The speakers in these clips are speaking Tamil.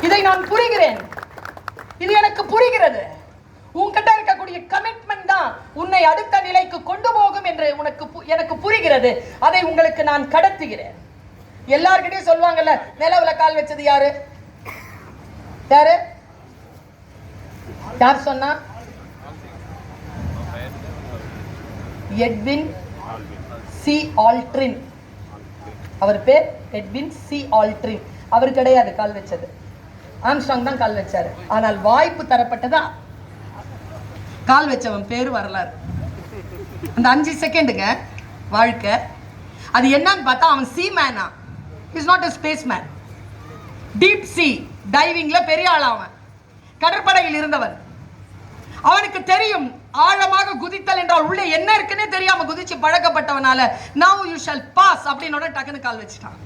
இதை நான் புரிகிறேன். இது எனக்கு புரிகிறது. உன்கிட்ட இருக்கக்கூடிய கமிட்மெண்ட் தான் உன்னை அடுத்த நிலைக்கு கொண்டு போகும் என்று உனக்கு பு- எனக்கு புரிகிறது. அதை உங்களுக்கு நான் கடத்துகிறேன். எல்லார்கிட்டையும் சொல்லுவாங்கல்ல நிலவுல கால் வச்சது யாரு? யாரு? யார் சொன்னா? Edwin C Aldrin. அவர் பேர்? Edwin C Aldrin. அவர் கிடையாது கால் வச்சது. ஆம்ஸ்ட்ராங் தான் கால் வச்சார். ஆனால் வாய்ப்பு தரப்பட்டதா? கால் வச்சவன் பேர் வரலாறு. அந்த அஞ்சு செகண்டுங்க வாழ்க்கை. அது என்னன்னு பார்த்தா அவன் sea Mena is not a space man deep sea டைவிங்ல பெரிய ஆள் அவன். கடற்படையில் இருந்தவன். அவனுக்கு தெரியும் ஆழமாக குதித்தல் என்றால் உள்ளே என்ன இருக்குன்னே தெரியாம குதிச்சு பழக்கப்பட்டவனால நவ் யூ ஷால் பாஸ் அப்படின்னோட டக்குன்னு கால் வச்சுட்டான்.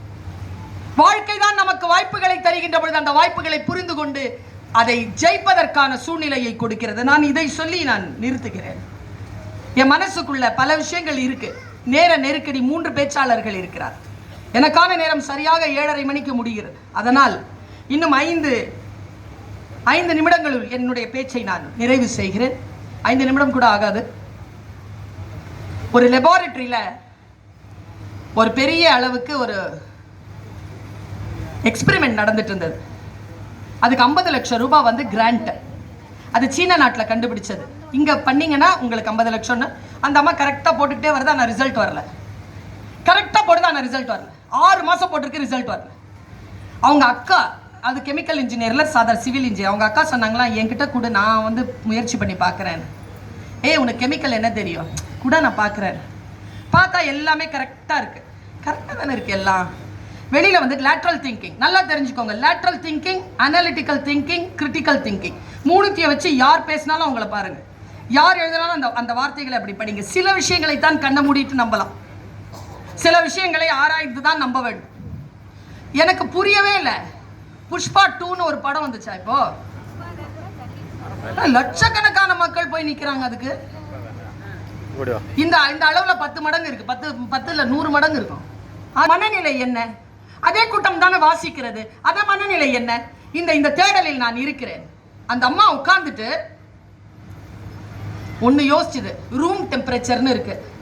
வாழ்க்கை தான் நமக்கு வாய்ப்புகளை தருகின்ற பொழுது அந்த வாய்ப்புகளை புரிந்து கொண்டு அதை ஜெயிப்பதற்கான சூழ்நிலையை கொடுக்கிறது. நான் இதை சொல்லி நான் நிறுத்துகிறேன். என் மனசுக்குள்ள பல விஷயங்கள் இருக்கு. நேர நெருக்கடி மூன்று பேச்சாளர்கள் இருக்கிறார். எனக்கான நேரம் சரியாக ஏழரை மணிக்கு முடிகிறது. அதனால் இன்னும் ஐந்து ஐந்து நிமிடங்களில் என்னுடைய பேச்சை நான் நிறைவு செய்கிறேன். ஐந்து நிமிடம் கூட ஆகாது. ஒரு லெபார்டரியில் ஒரு பெரிய அளவுக்கு ஒரு எக்ஸ்பெரிமெண்ட் நடந்துட்டு இருந்தது அதுக்கு ஐம்பது லட்சம் ரூபாய் வந்து கிராண்ட் அது சீன நாட்டில் கண்டுபிடிச்சது. இங்கே பண்ணீங்கன்னா உங்களுக்கு ஐம்பது லட்சம்னு. அந்த அம்மா கரெக்டாக போட்டுக்கிட்டே வருது ஆனால் ரிசல்ட் வரல. கரெக்டாக போடுது ஆனால் ரிசல்ட் வரல. ஆறு மாதம் போட்டிருக்கு ரிசல்ட் வரல. அவங்க அக்கா அது கெமிக்கல் இன்ஜினியரில் சாதா சிவில் இன்ஜினியர் அவங்க அக்கா சொன்னாங்களா என்கிட்ட கூட நான் வந்து முயற்சி பண்ணி பார்க்குறேன் ஏய் உனக்கு கெமிக்கல் என்ன தெரியும்? கூட நான் பார்க்குறேன் பார்த்தா எல்லாமே கரெக்டாக இருக்குது கரெக்டாக தானே இருக்குது எல்லாம். வெளியில் வந்து லேட்ரல் திங்கிங் நல்லா தெரிஞ்சுக்கோங்க. Lateral thinking analytical thinking critical thinking மூணுத்தையும் வச்சு யார் பேசினாலும் அவங்கள பாருங்க. யார் எழுதினாலும் அந்த அந்த வார்த்தைகளை அப்படி படிங்க. சில விஷயங்களை தான் கண்ண மூடிட்டு நம்பலாம். சில விஷயங்களை ஆராய்ந்து தான் நம்ப வேண்டும். எனக்கு புரியவே இல்லை. புஷ்பா டூன்னு ஒரு படம் வந்துச்சா இப்போ? லட்சக்கணக்கான மக்கள் போய் நிக்கிறாங்க அதுக்கு. இந்த இந்த அளவுல பத்து மடங்கு இருக்கு. பத்து பத்து இல்ல நூறு மடங்கு இருக்கும். மனநிலை என்ன? அதே கூட்டம் தானே வாசிக்கிறது? அத மனநிலை என்ன? இந்த இந்த தேடலில் நான் இருக்கிறேன். அந்த அம்மா உட்கார்ந்துட்டு ஒன்று யோசிச்சுது. ரூம் டெம்பரேச்சர்னு இருக்கு.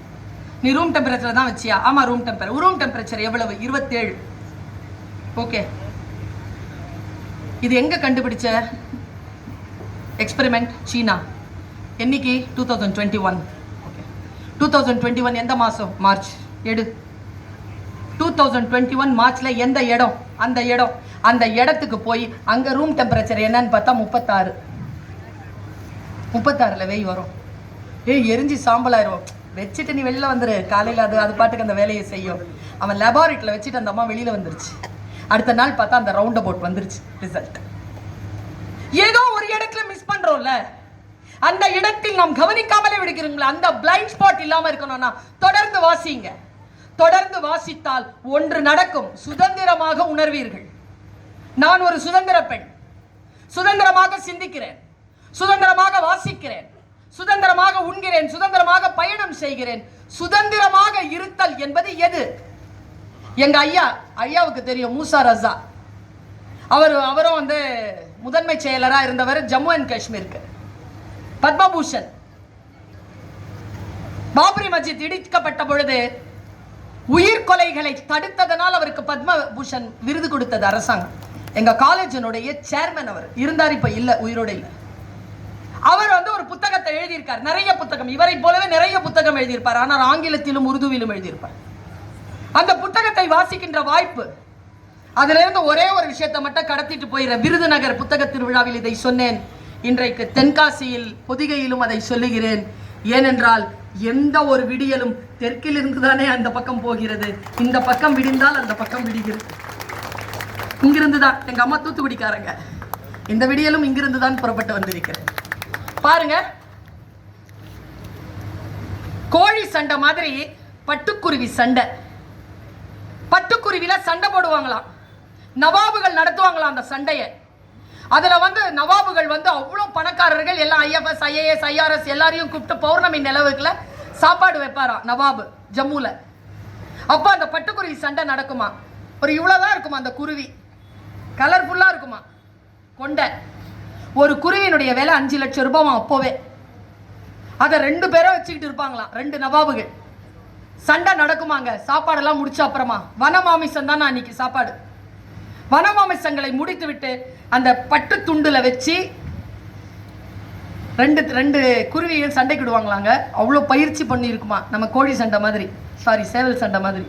நீ ரூம் டெம்பரேச்சர் தான் வச்சியா? ஆமா ரூம் டெம்பரேச்சர் ரூம் டெம்பரேச்சர் எவ்வளவு? இருபத்தேழு. ஓகே இது எங்க கண்டுபிடிச்ச எக்ஸ்பெரிமெண்ட் சீனா. என்னைக்கு? Two thousand twenty one okay two thousand twenty one எந்த மாதம் மார்ச். எடு. டூ தௌசண்ட் டுவெண்ட்டி ஒன் மார்ச்சில் எந்த இடம்? அந்த இடம். அந்த இடத்துக்கு போய் அங்கே ரூம் டெம்பரேச்சர் என்னன்னு பார்த்தா முப்பத்தாறு. முப்பத்தாறில் வெய் வரும். ஏய் எரிஞ்சு சாம்பலாயிரும். வச்சுட்டு நீ வெளியில் வந்துரு. காலையில் அது அது பாட்டுக்கு அந்த வேலையை செய்யும். அவன் லெபார்ட்டரியில் வச்சுட்டு அந்த அம்மா வெளியில் வந்துருச்சு. அடுத்த நாள் பார்த்தா அந்த ரவுண்ட் அபவுட் வந்துருச்சு. ரிசல்ட் ஏதோ ஒரு இடத்துல மிஸ் பண்றோம்ல. அந்த இடத்தில் நாம் கவனிக்காமலே விடுகிறோங்களா? அந்த பிளைண்ட் ஸ்பாட் இல்லாம இருக்கணும்னா தொடர்ந்து வாசிங்க. தொடர்ந்து வாசித்தால் ஒன்று நடக்கும். சுதந்திரமாக உணர்வீர்கள். நான் ஒரு சுதந்திர பெண். சுதந்திரமாக சிந்திக்கிறேன். சுதந்திரமாக வாசிக்கிறேன். சுதந்திரமாக உண்கிறேன். சுதந்திரமாக பயணம் செய்கிறேன். சுதந்திரமாக இருத்தல் என்பது எது? எங்க ஐயா ஐயாவுக்கு தெரியும் மூசா ரசா. அவர் அவரும் வந்து முதன்மை செயலராக இருந்தவர் ஜம்மு அண்ட் காஷ்மீருக்கு. பத்மபூஷன். பாபரி மஸ்ஜித் இடிக்கப்பட்ட பொழுது உயிர் கொலைகளை தடுத்ததனால் அவருக்கு பத்மபூஷன் விருது கொடுத்தது அரசாங்கம். எங்க காலேஜினுடைய சேர்மன் அவர். இருந்தார் இப்ப இல்ல உயிரோட இல்ல. அவர் வந்து ஒரு புத்தகத்தை எழுதியிருக்கார். நிறைய புத்தகம். இவரை போலவே நிறைய புத்தகம் எழுதியிருப்பார். ஆனால் ஆங்கிலத்திலும் உருதுவிலும் எழுதியிருப்பார். அந்த புத்தகத்தை வாசிக்கின்ற வாய்ப்பு அதிலிருந்து ஒரே ஒரு விஷயத்தை மட்டும் கடத்திட்டு போயிடுற விருதுநகர் புத்தக திருவிழாவில் இதை சொன்னேன். இன்றைக்கு தென்காசியில் பொதிகையிலும் அதை சொல்லுகிறேன். ஏனென்றால் எந்த ஒரு விடியலும் தெற்கிலிருந்து தானே அந்த பக்கம் போகிறது? இந்த பக்கம் விடிந்தால் அந்த பக்கம் விடுகிறது. இங்கிருந்து தான் எங்க அம்மா தூத்துக்குடிக்காரங்க. இந்த விடியலும் இங்கிருந்து தான் புறப்பட்டு வந்திருக்கிறேன் பாருங்க. கோழி சண்டை மாதிரி பட்டுக்குருவி சண்டை. பட்டுக்குருவில சண்டை போடுவாங்களாம். நவாபுகள் நடத்துவாங்களாம் அந்த சண்டையை. அதில் வந்து நவாபுகள் வந்து அவ்வளோ பணக்காரர்கள் எல்லாம் ஐஎஃப்எஸ் ஐஏஎஸ் ஐஆர்எஸ் எல்லாரையும் கூப்பிட்டு பௌர்ணமி நிலவுக்குள்ள சாப்பாடு வைப்பாராம் நவாபு ஜம்முவில் அப்போ அந்த பட்டுக்குருவி சண்டை நடக்குமா? ஒரு இவ்வளோதான் இருக்குமா அந்த குருவி? கலர்ஃபுல்லாக இருக்குமா? கொண்டை. ஒரு குருவியினுடைய விலை அஞ்சு லட்சம் ரூபாவும் அப்போவே. அதை ரெண்டு பேரும் வச்சுக்கிட்டு இருப்பாங்களாம் ரெண்டு நவாபுகள். சண்டை நடக்குமாங்க சாப்பாடெல்லாம் முடிச்ச அப்புறமா. வனமாமிசம் தான் அன்னைக்கு சாப்பாடு? மனோமாமிசங்களை முடித்துவிட்டு அந்த பட்டு துண்டுல வச்சு ரெண்டு ரெண்டு குருவிகள் சண்டைக்கிடுவாங்களாங்க அவ்வளோ பயிற்சி பண்ணியிருக்குமா? நம்ம கோழி சண்டை மாதிரி. சாரி சேவல் சண்டை மாதிரி.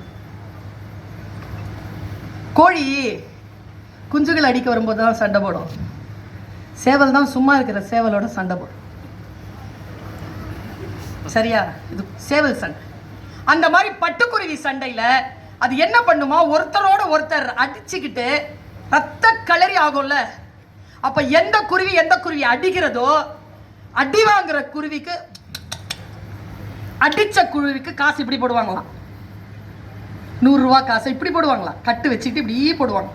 கோழி குஞ்சுகள் அடிக்க வரும்போது தான் சண்டை போடும். சேவல் தான் சும்மா இருக்கிற சேவலோட சண்டை போடும். சரியா? இது சேவல் சண்டை. அந்த மாதிரி பட்டுக்குருவி சண்டையில் அது என்ன பண்ணுமா? ஒருத்தரோட ஒருத்தர் அடிச்சுக்கிட்டு ரத்த கலரி ஆகும்ல. அப்ப எந்த குருவி எந்த குருவி அடிக்கிறதோ அடி வாங்குற குருவிக்கு அடிச்ச குருவிக்கு காசு இப்படி போடுவாங்களாம் நூறுரூவா காசு இப்படி போடுவாங்களாம் கட்டு வச்சுக்கிட்டு இப்படி போடுவாங்க.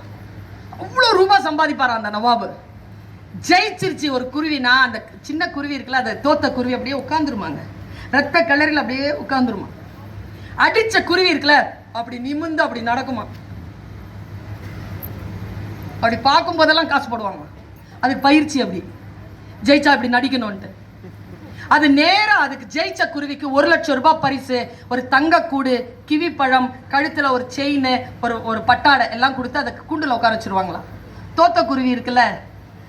அவ்வளோ ரூபா சம்பாதிப்பாரா அந்த நவாபு? ஜெயிச்சிருச்சு ஒரு குருவினா அந்த சின்ன குருவி இருக்குல்ல அதை தோத்த குருவி அப்படியே உட்காந்துருமாங்க ரத்த கலரில் அப்படியே உட்காந்துருமா அடிச்ச குருவி இருக்குல்ல அப்படி நிமிந்து அப்படி நடக்குமா? அப்படி பார்க்கும் போதெல்லாம் காசு போடுவாங்க. அதுக்கு பயிற்சி அப்படி. ஜெயிச்சா இப்படி நடிக்கணும்ன்ட்டு. அது நேரா அதுக்கு ஜெயிச்ச குருவிக்கு ஒரு லட்சம் ரூபாய் பரிசு ஒரு தங்கக்கூடு கிவி பழம் கழுத்துல ஒரு செயின் ஒரு ஒரு பட்டாடை எல்லாம் கொடுத்து அதை கூண்டில் உட்கார வச்சிருவாங்களாம் தோத்த குருவி இருக்குல்ல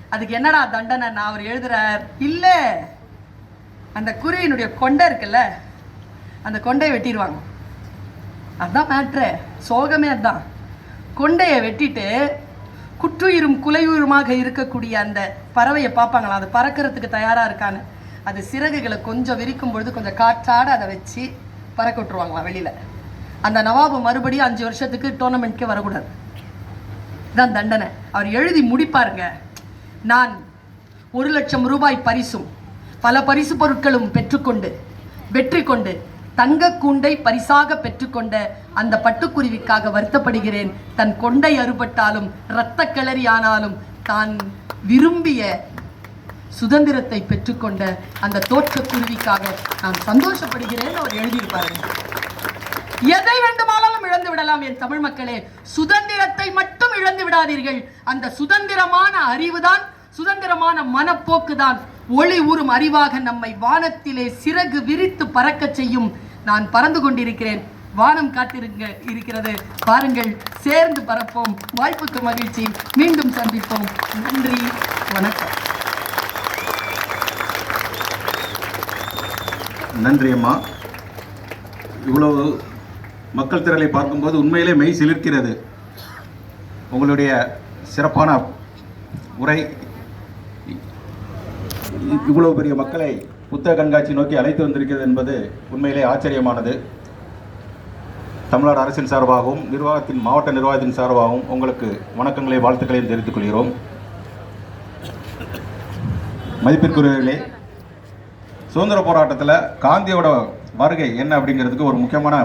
அதுக்கு என்னடா தண்டனை நான் அவர் எழுதுறார்? இல்லை. அந்த குருவியினுடைய கொண்டை இருக்குல்ல அந்த கொண்டையை வெட்டிடுவாங்க. அதான் மேட்ரு சோகமே அதான். கொண்டையை வெட்டிட்டு குற்றுயிரும் குலையுயிருமாக இருக்கக்கூடிய அந்த பறவையை பார்ப்பாங்களா? அது பறக்கிறதுக்கு தயாராக இருக்கான்னு. அது சிறகுகளை கொஞ்சம் விரிக்கும் பொழுது கொஞ்சம் காற்றாட அதை வச்சு பறக்க விட்டுருவாங்களாம் வெளியில். அந்த நவாபு மறுபடியும் அஞ்சு வருஷத்துக்கு டோர்னமெண்ட்க்கே வரக்கூடாது. இதான் தண்டனை. அவர் எழுதி முடிப்பாருங்க. நான் ஒரு லட்சம் ரூபாய் பரிசும் பல பரிசு பொருட்களும் பெற்றுக்கொண்டு வெற்றி கொண்டு தங்க கூண்டை பரிசாக பெற்றுக்கொண்ட அந்த பட்டுக்குருவிக்காக வருத்தப்படுகிறேன். தன் கொண்டை அறுபட்டாலும் இரத்த கிளறி ஆனாலும் தான் விரும்பிய சுதந்திரத்தை பெற்றுக்கொண்ட அந்த தோற்றக்குருவிக்காக நான் சந்தோஷப்படுகிறேன் அவர் எழுதியிருப்பார். எதை வேண்டுமானாலும் இழந்து விடலாம் என் தமிழ் மக்களே. சுதந்திரத்தை மட்டும் இழந்து விடாதீர்கள். அந்த சுதந்திரமான அறிவுதான் சுதந்திரமான மனப்போக்கு தான் ஒளி ஊறும் அறிவாக நம்மை வானத்திலே சிறகு விரித்து பறக்கச் செய்யும் நான் பறந்து கொண்டிருக்கிறேன். வானம் காத்திருங்க இருக்கிறது. பாருங்கள் சேர்ந்து பறப்போம். வாய்ப்புக்கு மகிழ்ச்சி. மீண்டும் சந்திப்போம். நன்றி. வணக்கம். நன்றி அம்மா. இவ்வளவு மக்கள் திரளை பார்க்கும்போது உண்மையிலே மெய் சிலிர்க்கிறது. உங்களுடைய சிறப்பான உரை. இவ்வளவு பெரிய மக்களை புத்தக கண்காட்சி நோக்கி அழைத்து வந்திருக்கிறது என்பது உண்மையிலே ஆச்சரியமானது. தமிழ்நாடு அரசின் சார்பாகவும் நிர்வாகத்தின் மாவட்ட நிர்வாகத்தின் சார்பாகவும் உங்களுக்கு வணக்கங்களை வாழ்த்துக்களையும் தெரிவித்துக் கொள்கிறோம். மதிப்பிற்குரியவர்களே சுதந்திர போராட்டத்தில் காந்தியோட வருகை என்ன அப்படிங்கிறதுக்கு ஒரு முக்கியமான